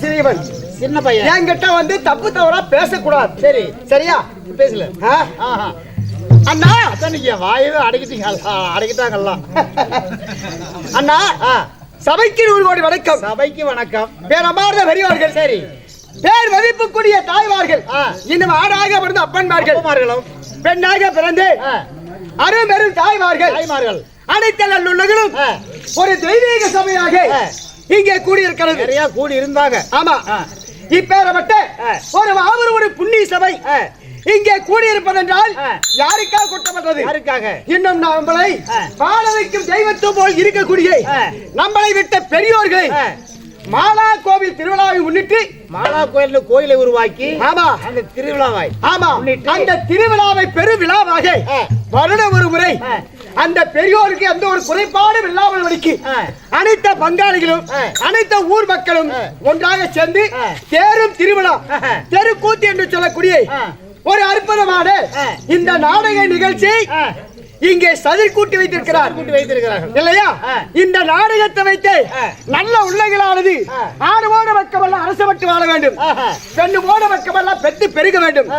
சிறியவன். சின்ன பையன். என்கிட்ட வந்து தப்பு தவறா பேசக்கூடாது. சரி. சரியா? பேசல அண்ணா! நீங்க வாயவே அடக்கிட்டீங்க. அடக்கிட்டாங்கல்லாம் அண்ணா! சபைக்கு நூறு கோடி வணக்கம். சபைக்கு வணக்கம். பேரமார்ந்த பெரியவர்கள். சரி. பேர் மதிப்புக்குரிய தாய்மார்கள். ஆ. இன்னும் ஆணாக பிறந்த அப்பன்மார்கள். பெண்ணாக பிறந்து அரும்பெரும் தாய்மார்கள். தாய்மார்கள். அனைத்து நல்லுள்ளங்களும் ஒரு தெய்வீக சபையாக இங்கே கூடியிருக்கிறது நிறைய கூடி இருந்தாங்க ஆமா ஆ. ஒரு மாபெரும் ஒரு புண்ணிய சபை. இங்கே கூடியிருப்பதென்றால். யாருக்காக கொட்டப்பட்டது யாருக்காக இன்னும் நம்மளை ஆ. வாழ வைக்கும் தெய்வத்தை போல் இருக்கக்கூடிய. நம்மளை விட்ட பெரியோர்களை மாலா கோவில் திருவிழாவை முன்னிட்டு மாலா கோயில் கோயிலை உருவாக்கி ஆமா அந்த திருவிழாவாய் ஆமா. அந்த திருவிழாவை பெருவிழாவாக ஆ. வருடம் ஒரு முறை. அந்த பெரியோருக்கு எந்த ஒரு குறைபாடும் இல்லாமல் வழிக்கு ஆ. அனைத்த பங்காளிகளும். அனைத்த ஊர் மக்களும். ஒன்றாக சேர்ந்து. தேரும் திருவிழா. தெருக்கூத்து என்று சொல்லக்கூடிய. ஒரு அற்புதமான. இந்த நாடக நிகழ்ச்சி இங்கே சதிர் கூட்டி வைத்திருக்கிறார் கூட்டி வைத்திருக்கிறார்கள் இல்லையா. இந்த நாடகத்தை வைத்து. நல்ல உள்ளங்களானது ஆ. ஆடு போட மக்கமெல்லாம் அரசப்பட்டு வாழ வேண்டும். பெண்ணு போட மக்கமெல்லாம் பெத்து பெருக வேண்டும்.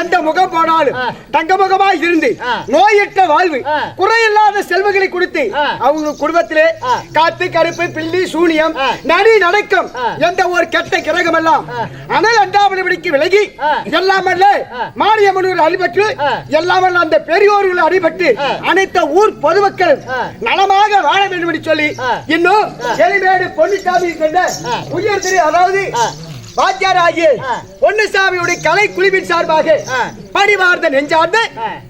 எந்த முகம் போனாலும். தங்க முகமாய் இருந்து. நோயற்ற வாழ்வு. குறையில்லாத செல்வங்களை கொடுத்து. அவங்க குடும்பத்திலே. காத்து கருப்பு பில்லி சூனியம். நடி நடக்கும். எந்த ஒரு கெட்ட கிரகம் எல்லாம். அனல் அண்டாமல் பிடிக்கு விலகி ஆ. எல்லாம் அல்ல ஆ. மாரியம்மனூர் அடிபட்டு ஆ. எல்லாம் அல்ல அந்த பெரியோர்கள் அடிபட்டு. அனைத்த ஊர் பொதுமக்கள். நலமாக வாழ வேண்டும் என்று சொல்லி. இன்னும் ஆ. எலிமேடு பொன்னுசாமி கண்ட. உயர் திரு அதாவது. வாத்தியார் ஆகிய. பொன்னுசாமியுடைய கலை குழுவின் சார்பாக. பணிவார்ந்த நெஞ்சார்ந்து.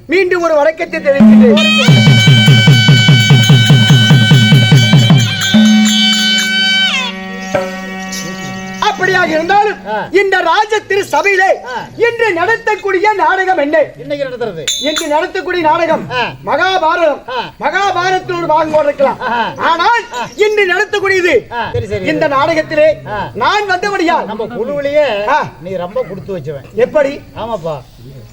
மீண்டும் ஒரு வணக்கத்தை தெரிவிக்கிறேன் இருந்தாலும். இந்த ராஜ திரு சபையிலே. இன்று நடத்தக்கூடிய நாடகம் என்ன இன்னைக்கு நடத்துறது இன்று நடத்தக்கூடிய நாடகம். மகாபாரதம் ஒரு பாகம் இருக்கலாம். ஆனால் இன்று நடத்தக்கூடியது இந்த நாடகத்திலே. நான் வந்தபடியா நம்ம குழுவிலேயே. நீ ரொம்ப கொடுத்து வச்சவன் எப்படி ஆமாப்பா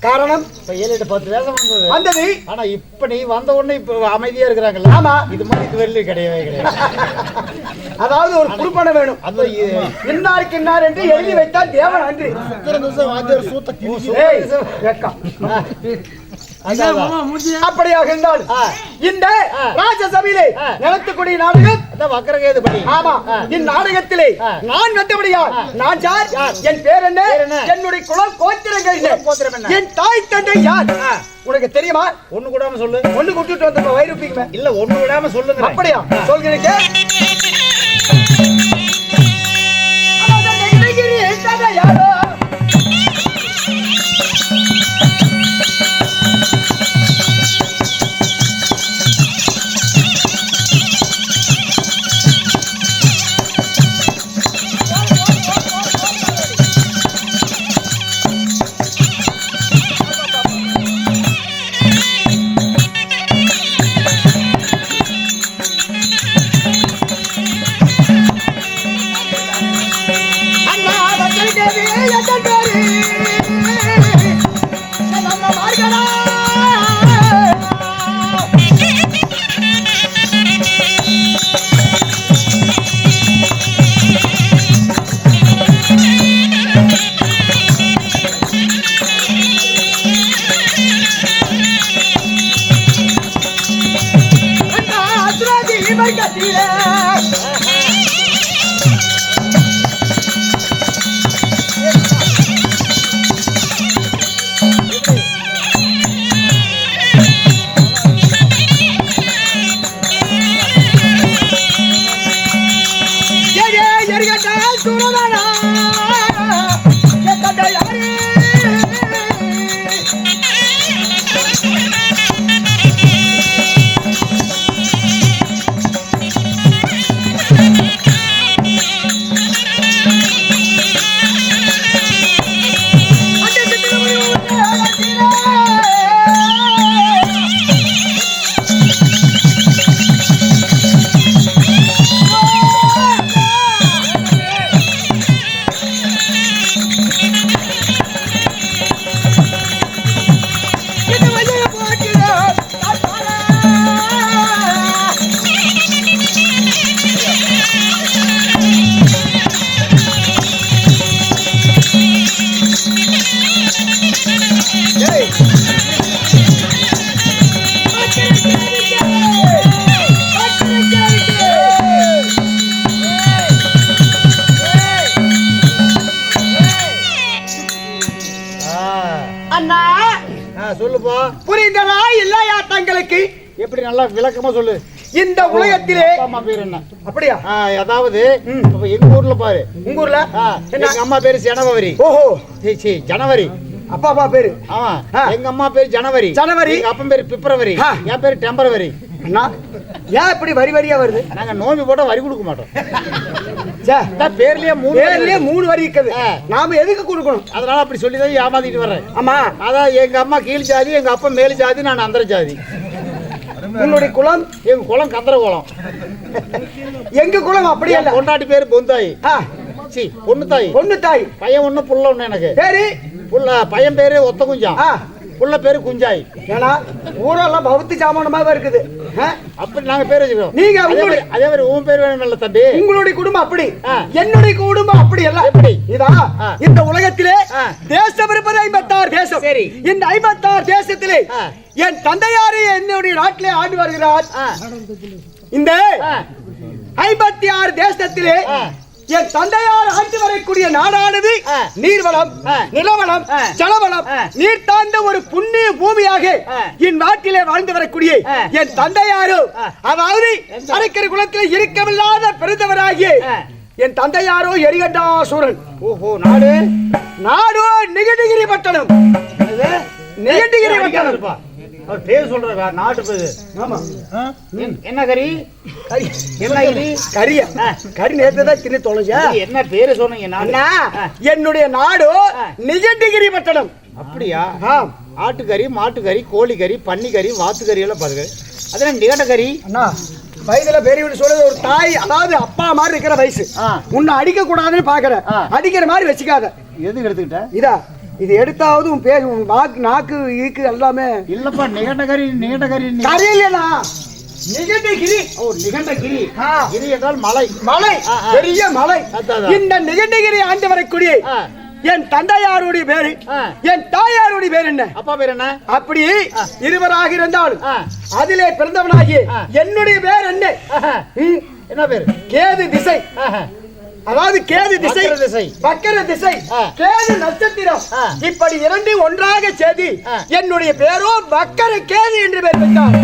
காரணம்? இப்ப ஏழு எட்டு பத்து வேஷம் வந்தது. வந்தது. ஆனா இப்ப நீ வந்த உடனே இப்ப அமைதியா இருக்கிறாங்கல்ல. ஆமா. இது மாதிரி இது வெளில கிடையவே கிடையாது. அதாவது ஒரு குறுப்பணம் வேணும். இன்னாருக்கு இன்னார் என்று எழுதி வைத்தால் தேவன் அன்று. சூத்த அப்படியாக இருந்தால். இந்த. ராஜசபையிலே. நடத்தக்கூடிய நாடகம் வக்கரகேது படி ஆமா. இந்நாடகத்திலே. நான் வந்தபடியா. நான் யார்? என் பேர் என்ன? என்னுடைய குலம் கோத்திரங்கள்? என் தாய் தந்தை யார். உனக்கு தெரியுமா ஒண்ணு கூடாம சொல்லு ஒண்ணு கூட்டிட்டு வந்த வைரூப்பிங்க இல்ல ஒண்ணு விடாம சொல்லுங்க அப்படியா சொல்கிறேன் நல்லா விளக்கமா சொல்லு. இந்த உலகத்திலே அம்மா பேர் என்ன? அப்படியா? அதாவது இப்ப எங்க ஊர்ல பாரு. உங்க ஊர்ல? எங்க அம்மா பேரு ஜனவரி. ஓஹோ. சீ, சீ, ஜனவரி. அப்பா அப்பா பேரு? ஆமா. எங்க அம்மா பேரு ஜனவரி. ஜனவரி. எங்க அப்பன் பேரு பிப்ரவரி. என் பேரு டெம்பரவரி. அண்ணா ஏன் இப்படி வரி வரியா வருது? நாங்க நோம்பி போட்டா வரி கொடுக்க மாட்டோம். பேர்லயே மூணு பேர்லயே. மூணு வரி இருக்குது. நாம எதுக்கு கொடுக்கணும்? அதனால அப்படி சொல்லி தான் ஏமாத்திட்டு வர்றேன். ஆமா. அதான் எங்க அம்மா கீழ் ஜாதி எங்க அப்பா மேல் ஜாதி நான் அந்தர ஜாதி. உன்னுடைய குலம் எங்க குளம் கந்தர குளம் எங்க குலம் அப்படியே இல்ல பொண்டாட்டி பேரு பொந்தாயி சி பொண்ணு தாய். பொண்ணு தாய். பையன் ஒண்ணு புள்ள ஒண்ணு எனக்கு. பேரு? புள்ள பையன் பேரு ஒத்த குஞ்சான் ஆ, புள்ள பேரு குஞ்சாய் ஏன்னா ஊரெல்லாம் பௌத்தி சாமானமாக இருக்குது? அப்படி நாங்க பேர் வச்சுக்கிறோம் நீங்க அதே மாதிரி- உன் பேர் வேணும்ல தம்பி உங்களுடைய குடும்பம் அப்படி. என்னுடைய குடும்பம் அப்படி அல்ல எப்படி? இதா. இந்த உலகத்திலே. தேசம் இருப்பது ஐம்பத்தாறு தேசம் சரி. இந்த ஐம்பத்தாறு தேசத்திலே. என் தந்தையாரு என்னுடைய நாட்டிலே ஆண்டு வருகிறார் இந்த ஐம்பத்தி ஆறு தேசத்திலே. என் தந்தையார் ஆண்டு வரக்கூடிய நாடானது. நீர்வளம். நிலவளம். ஜலவளம். நீர் தாழ்ந்த ஒரு புண்ணிய பூமியாக ஆ. இந்நாட்டிலே வாழ்ந்து வரக்கூடிய. என் தந்தையாரோ ஆ. அதாவது அரக்கர குலத்தில் இருக்கமில்லாத பிறந்தவராகிய. என் தந்தையாரோ எரிகண்டாசூரன் ஓஹோ நாடு நாடோ நிகழ்கிரி பட்டணம் அடிக்காத பட்டணம். அவர் பேர் சொல்ற நாட்டு பேரு. ஆமா. ஆ? என்- என்ன கறி? என்ன கறி? கரிய கரி நேத்து தான் தின்னு தொலைஞ்சா? என்ன பேரு சொன்னீங்க நாடு ஆ, என்னுடைய நாடு ஆ. நிகழ்கிரி பட்டணம். அப்படியா? ஆம். ஆட்டுக்கறி மாட்டுக்கறி கோழிக்கறி பன்னிக்கறி வாத்துக்கறி எல்லாம் பாருங்க. அதெல்லாம் நிகண்ட கறி? அண்ணா வயதுல பெரியவன் சொல்றது ஒரு தாய் அதாவது அப்பா மாதிரி இருக்கிற வயசு. ஆ. உன்னை அடிக்க கூடாதுன்னு பாக்குற ஆ. அடிக்கிற மாதிரி வச்சுக்காத. எதுக்கு எடுத்துக்கிட்ட? இதா இது எடுத்தாவது உன் பேர் உன் நாக்கு நாக்கு ஈக்கு எல்லாமே இல்லப்பா நிகண்டகிரி ஓ நிகண்ட கிரி ஆ. கிரி என்றால் மலை மலை. பெரிய மலை. இந்த நிகண்டகிரி ஆண்டு வரக்கூடிய ஆ. என் தந்தையாருடைய பேரு. என் தாயாருடைய பேர் என்ன அப்பா பேர் என்ன அப்படி இருவராக இருந்தாலும். அதிலே பிறந்தவனாகி. என்னுடைய பேர் என்ன என்ன பேர் கேது திசை. அதாவது கேது திசை வக்கர திசை. வக்கர திசை. கேது நட்சத்திரம். இப்படி இரண்டு ஒன்றாக ஆ. என்னுடைய பேரோ வக்கர கேது என்று பெயர் வைத்தார்.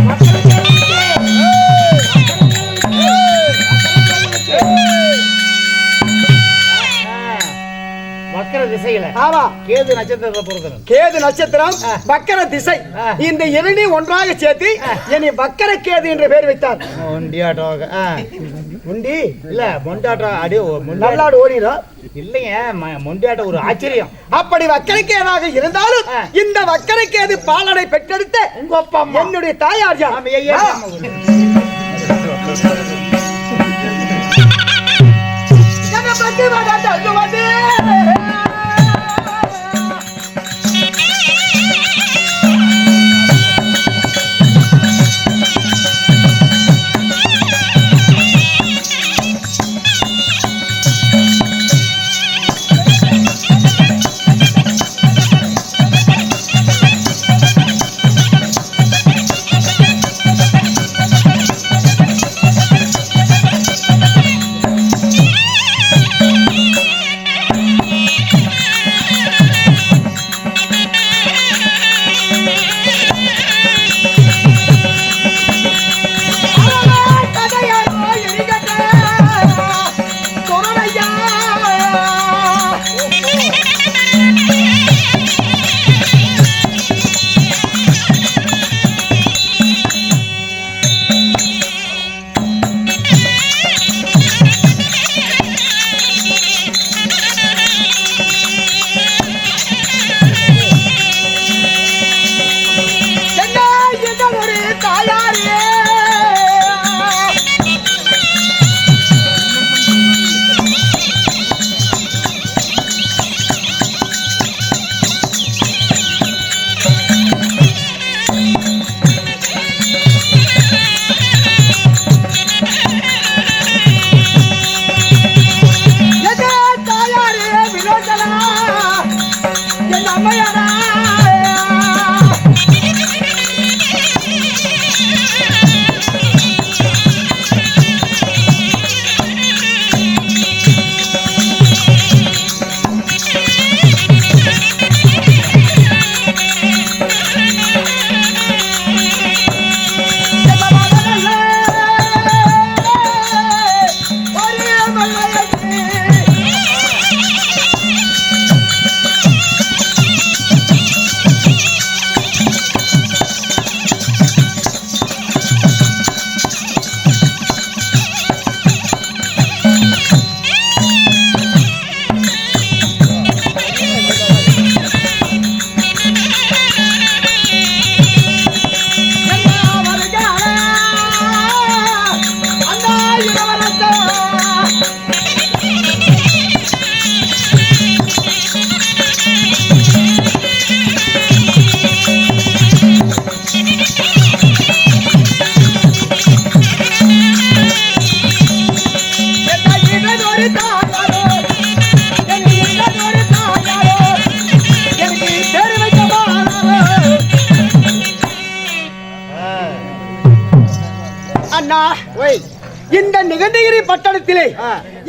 வக்கர திசையில ஆமா கேது நட்சத்திரத்தை பொறுத்தது கேது நட்சத்திரம். வக்கர திசை. இந்த இரண்டையும் ஒன்றாக சேர்த்து என்னை வக்கர கேது என்று பெயர் வைத்தார் மொண்டியாட்டம் ஆ. உண்டி இல்ல மொண்டாட்டம் அடி மொண்டாட்டம் நல்லாடு ஓடிடும் இல்லைங்க ம- மொண்டியாட்டம் ஒரு ஆச்சரியம் அப்படி வக்கரக்கேதாக இருந்தாலும். இந்த வக்கரக்கேது பாலனை பெற்றெடுத்த என்னுடைய தாயார் யார்?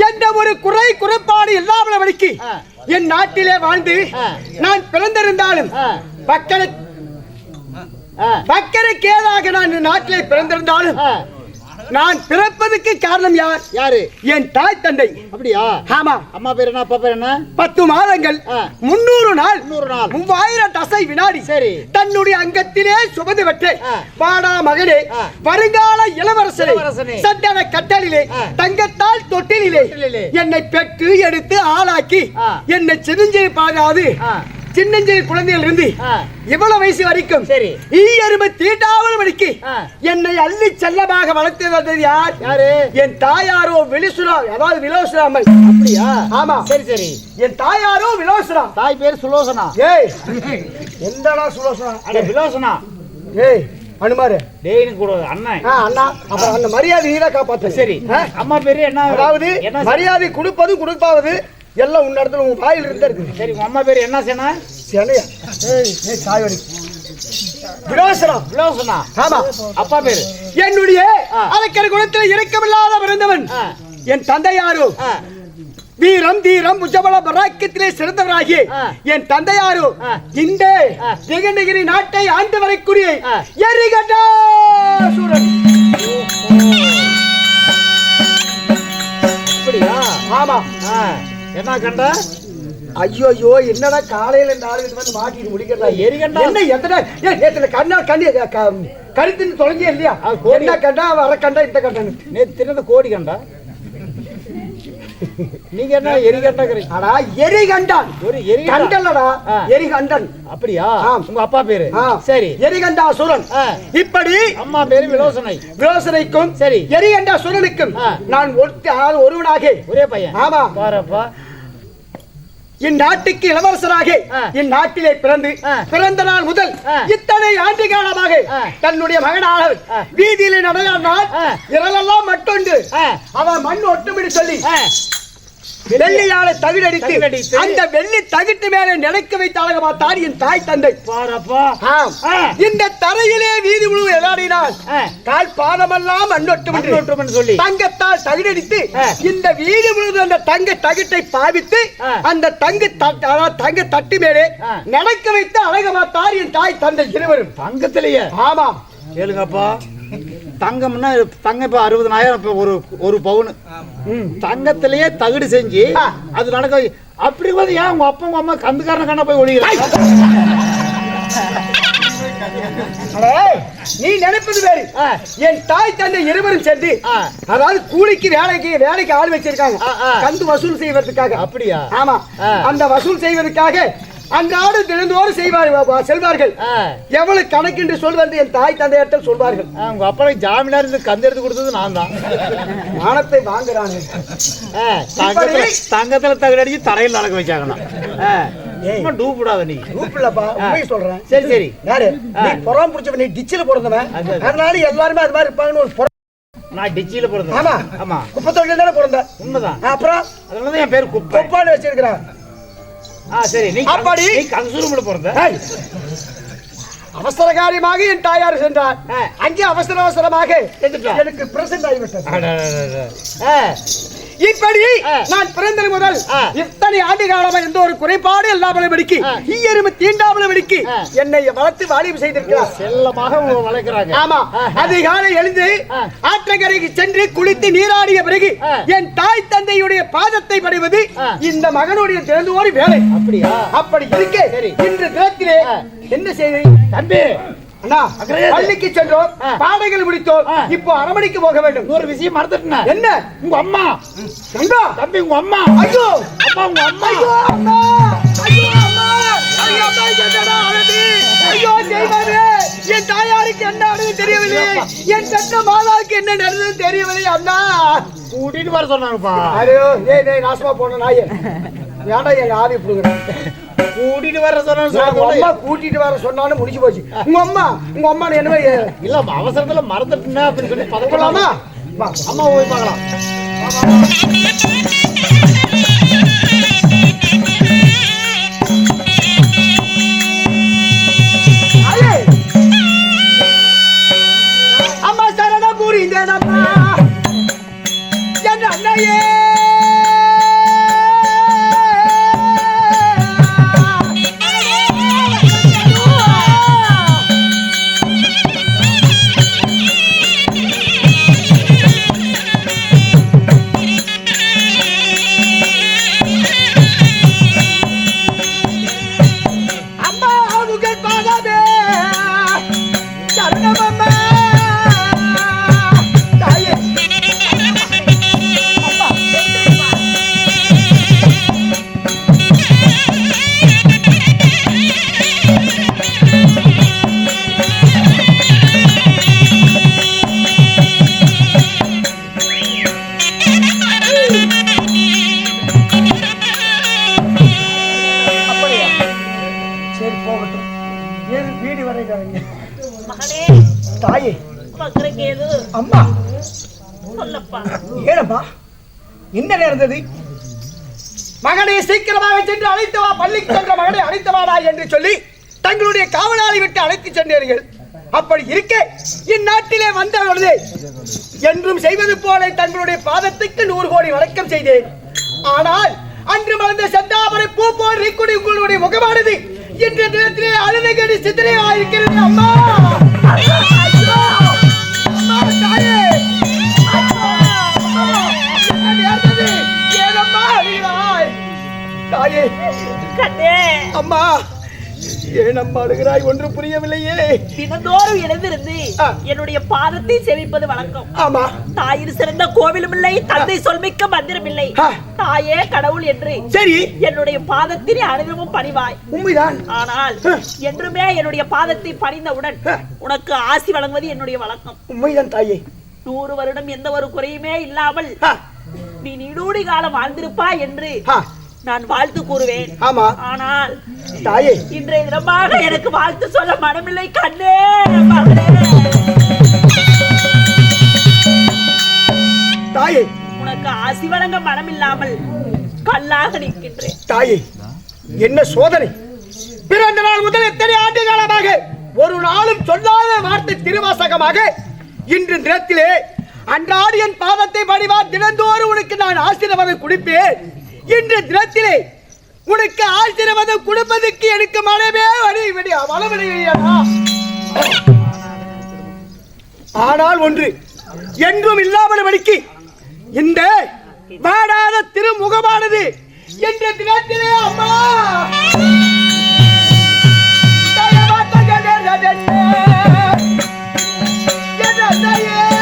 எந்த ஒரு குறை குறைபாடு இல்லாமல் வழிக்கு. என் நாட்டிலே வாழ்ந்து. நான் பிறந்திருந்தாலும் ஆ, பக்கருக்கு ஏதாக நான் நாட்டிலே பிறந்திருந்தாலும். நான் பிறப்பதற்கு காரணம் யார் யாரு என் தாய் தந்தை அப்படியா ஆமா அம்மா பேர் என்ன அப்பா பேர் என்ன பத்து மாதங்கள். முன்னூறு நாள் முந்நூறு நாள். மூவாயிரம் தசை வினாடி சரி. தன்னுடைய அங்கத்திலே சுமந்து பெற்று ஆ. பாடா மகனே. வருங்கால இளவரசனே. சந்தன கட்டளிலே ஆ. தங்கத்தால் தொட்டிலே. என்னை பெற்று எடுத்து ஆளாக்கி. என்னை ஆ. சின்னஞ்சிறு குழந்தைகள் இருந்து. இவ்வளவு வயசு வரைக்கும்? சரி. ஈ எருமை தீட்டாமல் மணிக்கு. என்னை அள்ளி செல்லமாக வளர்த்து வந்தது யார்? யாரு என் தாயாரோ விழுசுரா அதாவது விலோசுராமல் அப்படியா? ஆமா. சரி சரி. என் தாயாரோ விலோசுரா. தாய் பேர் சுலோசனா. ஏய். எந்தடா சுலோசனா? அட விலோசனா. ஏய் அனுமாரு. டேய்னு கூட அண்ணன். அண்ணா. அப்புறம் அந்த மரியாதை நீதான் காப்பாத்து சரி? அம்மா பேரு என்ன? அதாவது மரியாதை கொடுப்பதும் கொடுப்பாவது எல்லாம் உன் இடத்துல உன் வாயில் இருந்தா இருக்குது சரி உங்க அம்மா பேரு என்ன சேனா? சென்னையா ஏய் சாயவடி விலோசனா? விலோசனா? ஆமா. அப்பா பேரு? என்னுடைய. அலக்கர் குலத்தில் இரக்கமில்லாத பிறந்தவன். என் தந்தையாரோ. ஆ, வீரம் தீரம் உஜ்ஜபல பராக்கியத்திலே சிறந்தவராகி. என் தந்தையாரோ. இந்த. திகண்டகிரி நாட்டை ஆண்டு வரக்கூடிய ஆ. எரிகட்டாசூரன் அப்படியா? ஆமா. ஆ, என்ன கண்டா? ஐயோ ஐயோ என்னடா காலையில இந்த ஆளுகிட்ட வந்து மாட்டிட்டு முடிக்கிறதா? எரிகண்டா. என்ன எத்தனை? நேத்துல கண்ணா கண்ணி கருத்துன்னு தொலைஞ்சியே இல்லையா. என்ன கண்டா வர கண்டா இந்த கண்டான்னு நேத்து கோடி கண்டா? நீங்க என்ன எரிகண்டாக்குறீங்க ஆனா எரி கண்டான் ஒரு எரி கண்டல்லடா ஆ. எரி கண்டன் அப்படியா. உங்க அப்பா பேரு. சரி எரிகண்டாசுரன் ஆ. இப்படி அம்மா பேரு விலோசனை விரோசனைக்கும் சரி. எரிகண்டாசுரனுக்கும் ஆ. நான் அதாவது ஒருவனாக ஒரே பையன் ஆமா. பாருப்பா இந்நாட்டுக்கு இளவரசராக. இந்நாட்டிலே பிறந்து. பிறந்த நாள் முதல். இத்தனை ஆண்டு காலமாக. தன்னுடைய மகனாக. வீதியிலே நடந்தால். இரலெல்லாம் மட்டுண்டு. அவன் மண் ஒட்டுமிடி சொல்லி வெள்ளியால தகுடடித்து. அந்த வெள்ளி தகுட்டு மேலே நினைக்க வைத்த அழக பார்த்தார் என் தாய் தந்தை. இந்த தரையிலே வீதி முழு ஆ. கால் பாதமெல்லாம் மண்ணோட்டுமன்னு சொல்லி தங்கத்தால் தகுடடித்து. இந்த வீடு முழுவதும் அந்த தங்க தகட்டை பாவித்து. அந்த தங்க தங்க தட்டு மேலே ஆ. நடக்க வைத்து அழக பார்த்தார் என் தாய் தந்தை இருவரும் தங்கத்திலேயே ஆமா கேளுங்கப்பா தங்கம்னா தங்கம் இப்ப அறுபதனாயிரம் இப்ப ஒரு ஒரு பவுன் தங்கத்திலேயே தகுடு செஞ்சு. அது நடக்க அப்படி வந்து ஏன் உங்க அப்பா உங்க அம்மா கந்துக்காரன கண்ண போய் ஒழிகிறாங்க நீ நினைப்பது வேறு. என் தாய் தந்தை இருவரும் ஆ. அதாவது கூலிக்கு வேலைக்கு வேலைக்கு ஆள் வச்சிருக்காங்க. கந்து வசூல் செய்வதற்காக அப்படியா ஆமா. அந்த வசூல் செய்வதற்காக அன்றாடு தினந்தோறும் செய்வார் செல்வார்கள். எவ்வளவு கணக்கென்று சொல்வது என் தாய் தந்தையர்கள் சொல்வார்கள். உங்க அப்பா ஜாமீனா இருந்து கந்து எடுத்து கொடுத்தது நான் தான். மானத்தை வாங்குறானே. தங்கத்துல தங்கத்துல தகுடு அடிச்சு தரையில் நடக்க வச்சாங்கண்ணா. சொல்றேன். சரி சரி. யாரு? புறம் பிடிச்சவன் நீ டிச்சில பிறந்தவன். அது, அது. அதனால எல்லாருமே அது மாதிரி இருப்பாங்கன்னு ஒரு நான் டிச்சியில பிறந்தேன் ஆமா. ஆமா. குப்பத்தொழில தானே பிறந்த உண்மைதான். அப்புறம்? அதனால தான் என் பேர் குப்பை. கொப்பாடு வச்சிருக்கிறான். சரி அப்படி? கன்சூரம்ல பிறந்த அவசர காரியமாக என் தாயார் சென்றார். அங்கே அவசர அவசரமாக? எனக்கு பிரசன்ட் ஆகிவிட்டது இப்படி. நான் பிறந்தது முதல். இத்தனை ஆண்டு காலமா எந்த ஒரு குறைபாடு இல்லாமல் வெடிக்கி ஆ. ஈயருமை தீண்டாமல் வெடிக்கி ஆ. என்னை வளர்த்து வாலிபம் செய்திருக்கிறார் செல்லமாக வளர்க்குறாங்க ஆமா. அதிகாலை எழுந்து. ஆற்றங்கரைக்கு சென்று குளித்து நீராடிய பிறகு. என் தாய் தந்தையுடைய பாதத்தை படைவது. இந்த மகனுடைய திறந்தோறி வேலை அப்படியா அப்படி இருக்க. இன்று தினத்திலே. என்ன செய்தி? தம்பி! அண்ணா. பள்ளிக்கு சென்றோம் ஆ. பாடைகள் முடித்தோம். இப்போ அரமணிக்கு போக வேண்டும். இன்னொரு விஷயம் மறந்துட்டேன். என்ன? உங்க அம்மா. கண்டா? தம்பி உங்க அம்மா. ஐயோ! அப்பா உங்க அம்மா. ஐயோ அம்மா! ஐயோ அம்மா! ஐயோ அம்மா என்னடா அழுது ஐயோ தெய்வமே என் தாயாருக்கு என்ன நடந்தது தெரியவில்லை. என் பெற்ற மாதாவுக்கு என்ன நடந்தது தெரியவில்லை அண்ணா. கூட்டிட்டு வர சொன்னாங்கப்பா. ஐயோ ஏய் டேய் நாசமா போன நாயே. ஏன்டா எங்க ஆவி புடுங்குறேன் கூட்டிட்டு வர அம்மா சொன்னாங்க கூட்டிட்டு வர சொன்னாலும் முடிஞ்சு போச்சு. உங்க அம்மா உங்க அம்மா என்ன இல்ல அவசரத்துல மறந்துட்டேன் அப்படின்னு சொல்லி பதக்கலாமா அம்மா போய் பார்க்கலாம். அம்மா சரணம் புரிந்தேனம்மா வரைகிறாங்க அழைத்து சென்றீர்கள் அப்படி இருக்க இந்நாட்டிலே வந்த பொழுது என்றும் செய்வது போல தங்களுடைய பாதத்துக்கு நூறு கோடி வணக்கம் செய்தேன் ஆனால் அன்று மலர்ந்த செந்தாமரை பூ போல் நீக்குடி உங்களுடைய முகமானது இன்றைய தினத்திலே அழுதகடி சித்திரை ஆயிருக்கிறது அம்மா அம்மா, தாயே! அம்மா! அழுகிறாய்? ஏனம்மா அழுகிறாய் ஒன்று புரியவில்லையே தினந்தோறும் எழுந்திருந்து. என்னுடைய பாதத்தை சேவிப்பது வழக்கம் ஆமா தாயின் சிறந்த கோவிலும் இல்லை தந்தை சொல்மிக்க மந்திரம் இல்லை. தாயே கடவுள் என்று சரி என்னுடைய பாதத்தினை அனுதினமும் பணிவாய் உண்மைதான் ஆனால். என்றுமே என்னுடைய பாதத்தை பணிந்தவுடன். உனக்கு ஆசி வழங்குவது என்னுடைய வழக்கம் உண்மைதான் தாயே நூறு வருடம் எந்த ஒரு குறையுமே இல்லாமல் நீ நீடூடி காலம் வாழ்ந்திருப்பாய் என்று நான் வாழ்த்து கூறுவேன். ஆமா. ஆனால் தாயே. இன்றைய தினமாக எனக்கு வாழ்த்து சொல்ல மனமில்லை கண்ணே மகளே. தாயே. உனக்கு ஆசி வழங்க மனமில்லாமல் கல்லாக நிற்கின்றேன். தாயே என்ன சோதனை? பிறந்த நாள் முதல் எத்தனை ஆண்டு காலமாக ஒரு நாளும் சொல்லாத வார்த்தை திருவாசகமாக இன்று தினத்திலே அன்றாடு என் பாதத்தை பணிவா தினந்தோறும் உனக்கு நான் ஆசீர்வாதம் கொடுப்பேன். இன்று தினத்திலே உனக்கு ஆசீர்வாதம் கொடுப்பதற்கு எனக்கு மனமே வழி விடியா ஆனால் ஒன்று என்றும் இல்லாமல் வழிக்கு இந்த வாடாத திருமுகமானது என்ற தினத்திலே அம்மா. Yeah.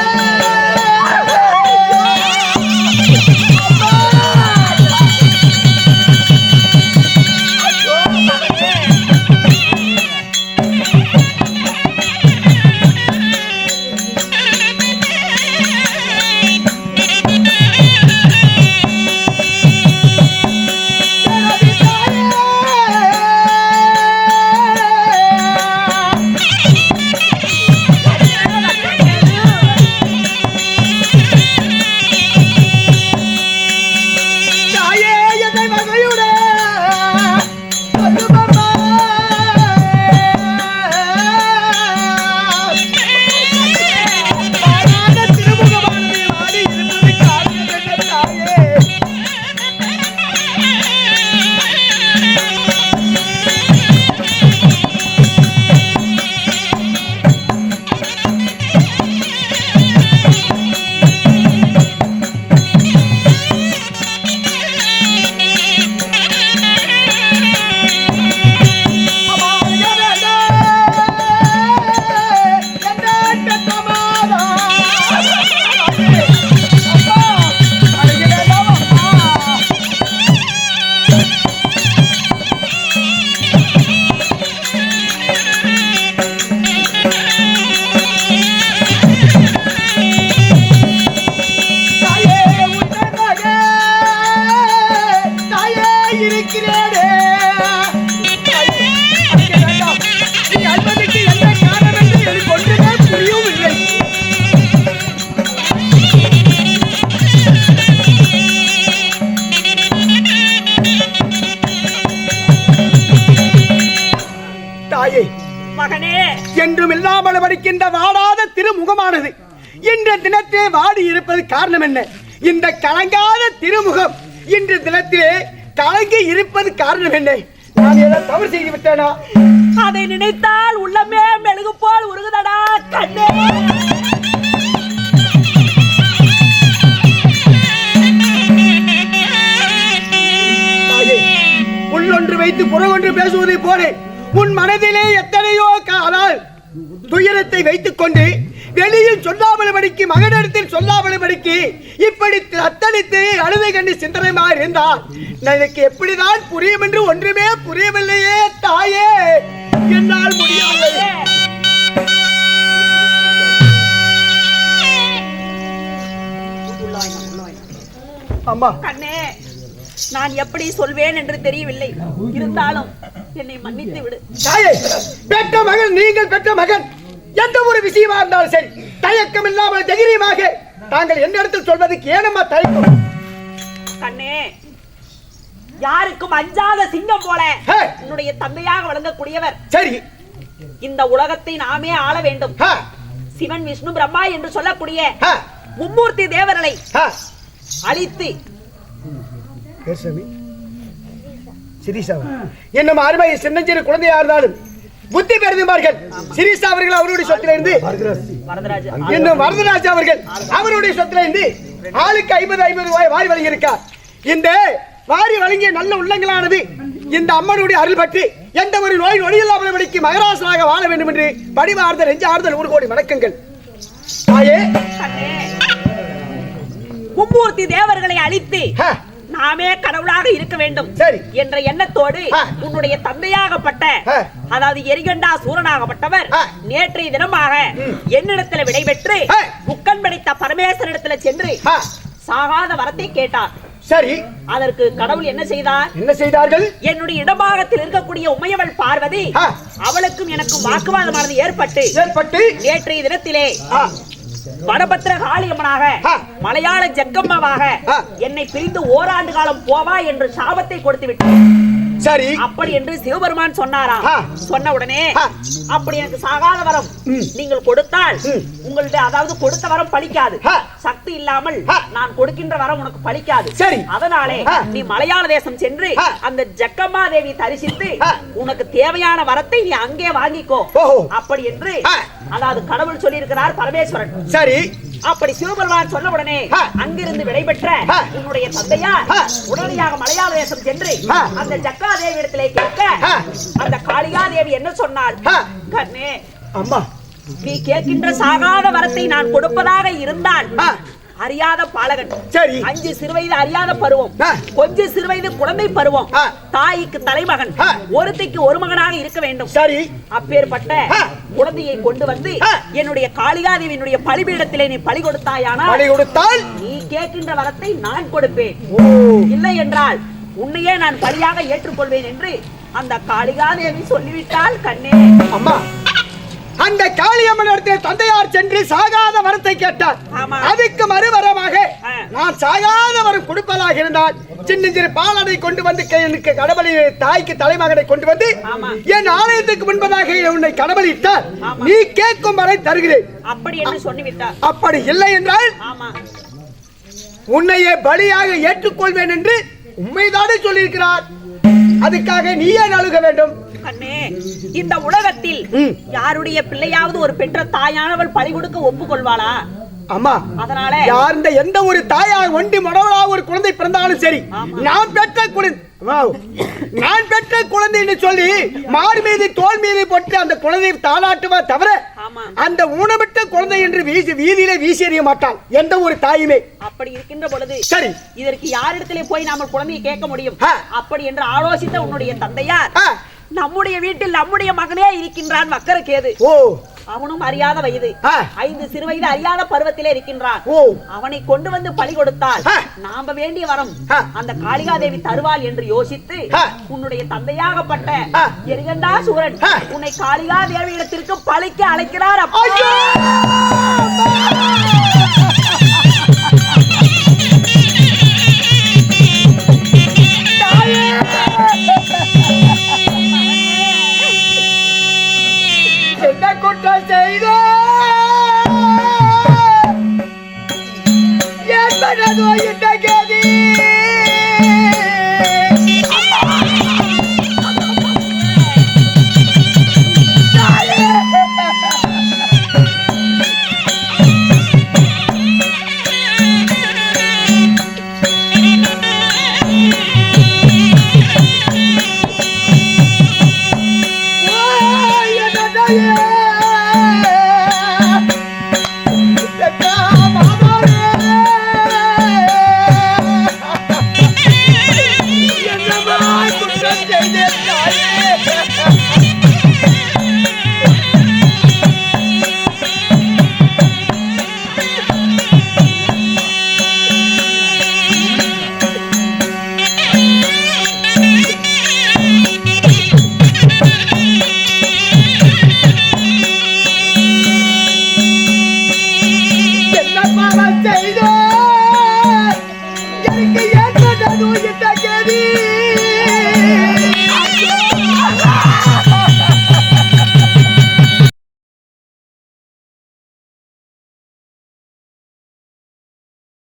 தாயே மகனே. என்றும் இல்லாமல் படிக்கின்ற வாடாத திருமுகமானது. இன்ற தினத்திலே வாடி இருப்பது காரணம் என்ன? இந்த கலங்காத திருமுகம் இன்று தினத்திலே கலங்கி இருப்பது காரணம் என்ன? நான் ஏதோ தவறு செய்து விட்டேனா? அதை நினைத்தால் உள்ளமே மெழுகு போல் உருகுதடா கண்ணே. உள்ளொன்று வைத்து புறகொன்று பேசுவதை போல உன் மனதிலே எத்தனையோ காலால் துயரத்தை வைத்துக் கொண்டு வெளியில் சொல்லாமல் படிக்கு மகனிடத்தில் சொல்லாமல் படிக்கு இப்படி தத்தளித்து அழுதை கண்டு சிந்தனைமாக இருந்தால் எனக்கு எப்படிதான் புரியும் என்று ஒன்றுமே புரியவில்லையே தாயே. என்னால் முடியவில்லை அம்மா கண்ணே நான் எப்படி சொல்வேன் என்று தெரியவில்லை. இருந்தாலும் என்னை மன்னித்து விடு. தாயே பெற்ற மகன் நீங்கள் பெற்ற மகன். எந்த ஒரு விஷயமா இருந்தாலும் சரி தயக்கம் இல்லாமல் தைரியமாக தாங்கள் என்ன இடத்தில் சொல்வதற்கு ஏனம்மா தயக்கம்? கண்ணே யாருக்கும் அஞ்சாத சிங்கம் போல ஹே. உன்னுடைய தந்தையாக வழங்கக்கூடியவர் சரி. இந்த உலகத்தை நாமே ஆள வேண்டும். சிவன் விஷ்ணு பிரம்மா என்று சொல்லக்கூடிய மும்மூர்த்தி தேவர்களை. அழித்து சிரீஷா என்னும் அருமை சின்னஞ்சிறு குழந்தையா இருந்தாலும் புத்தி பெருந்துமார்கள் சிரீஷா அவர்கள் அவருடைய சொத்துல இருந்து வரதராஜ இன்னும் வரதராஜ் அவர்கள் அவருடைய சொத்துல இருந்து ஆளுக்கு ஐம்பது ஐம்பது ரூபாய் வாரி வழங்கியிருக்கார். இந்த வாரி வழங்கிய நல்ல உள்ளங்களானது இந்த அம்மனுடைய அருள் பற்றி எந்த ஒரு நோய் நொடியில்லாமல் படிக்கு மகராசனாக வாழ வேண்டும் என்று படிவார்தல் நெஞ்ச ஆறுதல் ஒரு கோடி வணக்கங்கள். தாயே. மும்மூர்த்தி தேவர்களை அழித்து நாமே கடவுளாக இருக்க வேண்டும் சரி. என்ற எண்ணத்தோடு. உன்னுடைய தந்தையாகப்பட்ட. அதாவது எரிகண்டா சூரனாகப்பட்டவர். நேற்றைய தினமாக என்னிடத்துல விடைபெற்று ஆ. முக்கன் படைத்த பரமேஸ்வரிடத்துல சென்று சாகாத வரத்தை கேட்டார் சரி அதற்கு கடவுள் என்ன செய்தார் என்ன செய்தார்கள் என்னுடைய இடபாகத்தில் இருக்கக்கூடிய உமையவள் பார்வதி. அவளுக்கும் எனக்கும் வாக்குவாதமானது ஏற்பட்டு ஏற்பட்டு நேற்றைய தினத்திலே வடபத்திர காளியம்மனாக. மலையாள ஜக்கம்மாவாக. என்னை பிரிந்து ஓராண்டு காலம் போவா என்று சாபத்தை கொடுத்து விட்டார் சரி அப்படி என்று சிவபெருமான் சொன்னாராம் ஆ. சொன்ன உடனே. அப்படி எனக்கு சாகாத வரம் நீங்கள் கொடுத்தால் ம். உங்கள்ட்ட அதாவது கொடுத்த வரம் பலிக்காது ஆ. சக்தி இல்லாமல். நான் கொடுக்கின்ற வரம் உனக்கு பலிக்காது சரி. அதனாலே. நீ மலையாள தேசம் சென்று. அந்த ஜக்கம்மா தேவி தரிசித்து. உனக்கு தேவையான வரத்தை நீ அங்கே வாங்கிக்கோ. அப்படி என்று. அதாவது கடவுள் சொல்லியிருக்கிறார் பரமேஸ்வரன் சரி அப்படி சிவபெருமான் சொன்ன உடனே. அங்கிருந்து விடைபெற்ற. உன்னுடைய தந்தையார். உடனடியாக மலையாள தேசம் சென்று. அந்த ஜக்கா தேவி இடத்திலே கேட்க. அந்த காளிகா தேவி என்ன சொன்னாள். கண்ணே அம்மா நீ கேட்கின்ற சாகாத வரத்தை நான் கொடுப்பதாக இருந்தால். அறியாத பாலகன் சரி. அஞ்சு சிறுவயது அறியாத பருவம். கொஞ்ச சிறுவயது குழந்தை பருவம். தாய்க்கு தலைமகன். ஒருத்திக்கு ஒரு மகனாக இருக்க வேண்டும் சரி அப்பேற்பட்ட. குழந்தையை கொண்டு வந்து. என்னுடைய காளிகாதேவியினுடைய பலிபீடத்திலே நீ பலி கொடுத்தாயானா பணி கொடுத்தால் நீ கேட்கின்ற வரத்தை நான் கொடுப்பேன் இல்லை என்றால் உன்னையே நான் பலியாக ஏற்றுக்கொள்வேன் என்று அந்த காளிகாதேவி சொல்லிவிட்டால் கண்ணே அம்மா அந்த காளியம்மன் இடத்தில் தந்தையார் சென்று சாகாத வரத்தை கேட்டார். அதுக்கு மறுவரமாக. நான் சாகாத வரம் கொடுப்பதாக இருந்தால் சின்ன சிறு பாலனை கொண்டு வந்து எனக்கு கடவுளை தாய்க்கு தலைமகனை கொண்டு வந்து. என் ஆலயத்துக்கு முன்பதாக உன்னை ஆமா. நீ கேட்கும் வரை தருகிறேன் அப்படி என்று சொல்லிவிட்டார் அப்படி இல்லை என்றால் உன்னையே பலியாக ஏற்றுக்கொள்வேன் என்று உண்மைதானே சொல்லியிருக்கிறார் அதுக்காக நீ ஏன் அழுக வேண்டும் கண்ணே இந்த உலகத்தில். யாருடைய பிள்ளையாவது ஒரு பெற்ற தாயானவள் பலி கொடுக்க ஒப்புக்கொள்வாளா அம்மா அதனால யார் இந்த எந்த ஒரு தாயார் ஒண்டி மடவளா ஒரு குழந்தை பிறந்தாலும் சரி ஆமா. நான் பெற்ற குழந்தை. நான் பெற்ற குழந்தை என்று சொல்லி மார் மீது தோல் மீது போட்டு அந்த குழந்தை தாளாட்டுவா தவிர அந்த ஊனமிட்ட குழந்தை என்று வீசி வீதியிலே வீசி எறிய மாட்டாள் எந்த ஒரு தாயுமே. அப்படி இருக்கின்ற பொழுது சரி. இதற்கு யாரிடத்திலே போய் நாம குழந்தையை கேட்க முடியும். அப்படி என்று ஆலோசித்த உன்னுடைய தந்தையார். நம்முடைய வீட்டில் நம்முடைய மகனே இருக்கின்றான் மக்களுக்கேது ஓ அவனும் அறியாத வயது. ஐந்து சிறு வயது அறியாத பருவத்திலே இருக்கின்றான் ஓ அவனை கொண்டு வந்து பலி கொடுத்தால். நாம வேண்டிய வரம். அந்த காளிகாதேவி தருவாள் என்று யோசித்து. உன்னுடைய தந்தையாகப்பட்ட. எரிகண்டா சூரன். உன்னை காளிகாதேவி இடத்திற்கு பழிக்க அழைக்கிறார் அப்பா. ஏதோ